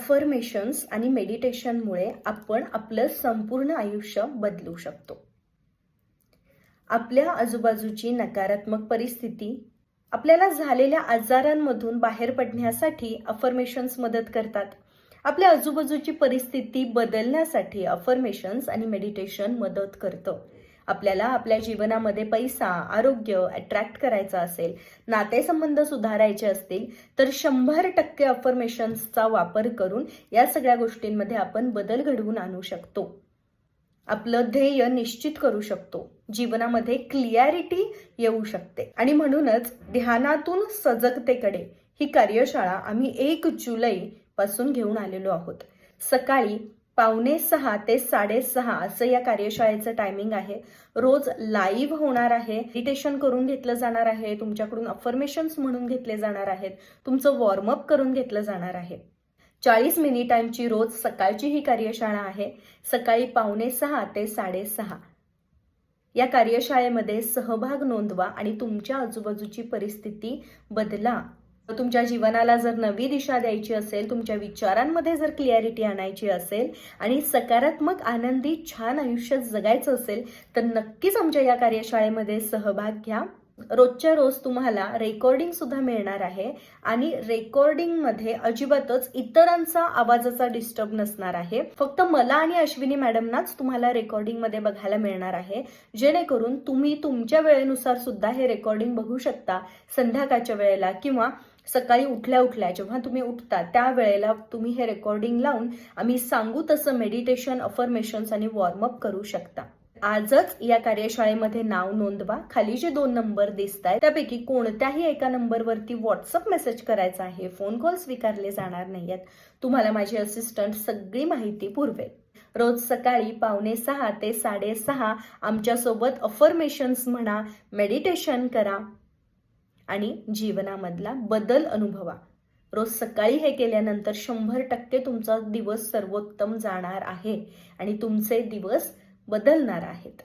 Affirmations आणि मेडिटेशनमुळे आपण आपलं संपूर्ण आयुष्य बदलू शकतो. आपल्या आजूबाजूची नकारात्मक परिस्थिती आपल्याला झालेल्या आजारांमधून बाहेर पडण्यासाठी अफर्मेशन्स मदत करतात. आपल्या आजूबाजूची परिस्थिती बदलण्यासाठी अफर्मेशन्स आणि मेडिटेशन मदत करतं. आपल्याला आपल्या जीवनामध्ये पैसा आरोग्य अट्रॅक्ट करायचा असेल नातेसंबंध सुधारायचे असतील तर शंभर टक्के अफर्मेशन्सचा वापर करून या सगळ्या गोष्टींमध्ये आपण बदल घडवून आणू शकतो. आपलं ध्येय निश्चित करू शकतो. जीवनामध्ये क्लिअरिटी येऊ शकते. आणि म्हणूनच ध्यानातून सजगतेकडे ही कार्यशाळा आम्ही एक जुलै पासून घेऊन आलेलो आहोत. सकाळी पावणे सहा ते साडेसहा असं या कार्यशाळेचं टायमिंग आहे. रोज लाईव्ह होणार आहे. मेडिटेशन करून घेतलं जाणार आहे. तुमच्याकडून अफर्मेशन्स म्हणून घेतले जाणार आहेत. तुमचं वॉर्मअप करून घेतलं जाणार आहे. चाळीस मिनिटांची रोज सकाळची ही कार्यशाळा आहे. सकाळी पावणे सहा ते साडेसहा या कार्यशाळेमध्ये सहभाग नोंदवा आणि तुमच्या आजूबाजूची परिस्थिती बदला. तुमच्या जीवनाला जर नवी दिशा द्यायची असेल तुमच्या विचारांमध्ये जर क्लिअरिटी आणायची असेल आणि सकारात्मक आनंदी छान आयुष्य जगायचं असेल तर नक्कीच आमच्या या कार्यशाळेमध्ये सहभाग घ्या. रोजच्या रोज तुम्हाला रेकॉर्डिंग सुद्धा मिळणार आहे आणि रेकॉर्डिंगमध्ये अजिबातच इतरांचा आवाजाचा डिस्टर्ब नसणार आहे. फक्त मला आणि अश्विनी मॅडमनाच तुम्हाला रेकॉर्डिंगमध्ये बघायला मिळणार आहे. जेणेकरून तुम्ही तुमच्या वेळेनुसार सुद्धा हे रेकॉर्डिंग बघू शकता संध्याकाळच्या वेळेला किंवा सकाळी उठल्या उठल्या जेव्हा तुम्ही उठता त्या वेळेला तुम्ही हे रेकॉर्डिंग लावून आम्ही सांगू तसं मेडिटेशन अफर्मेशन्स आणि वॉर्मअप करू शकता. आजच या कार्यशाळेमध्ये नाव नोंदवा. खाली जे दोन नंबर दिसत आहेत त्यापैकी कोणत्याही एका नंबरवरती व्हॉट्सअप मेसेज करायचा आहे. फोन कॉल स्वीकारले जाणार नाहीयेत. तुम्हाला माझे असिस्टंट सगळी माहिती पुरवेल. रोज सकाळी पावणे सहा ते साडेसहा आमच्यासोबत अफर्मेशन्स म्हणा मेडिटेशन करा. आणि जीवनामधला बदल अनुभवा. रोज सकाळी हे केल्यानंतर शंभर टक्के तुमचा दिवस सर्वोत्तम जाणार आहे आणि तुमचे दिवस बदलणार आहेत.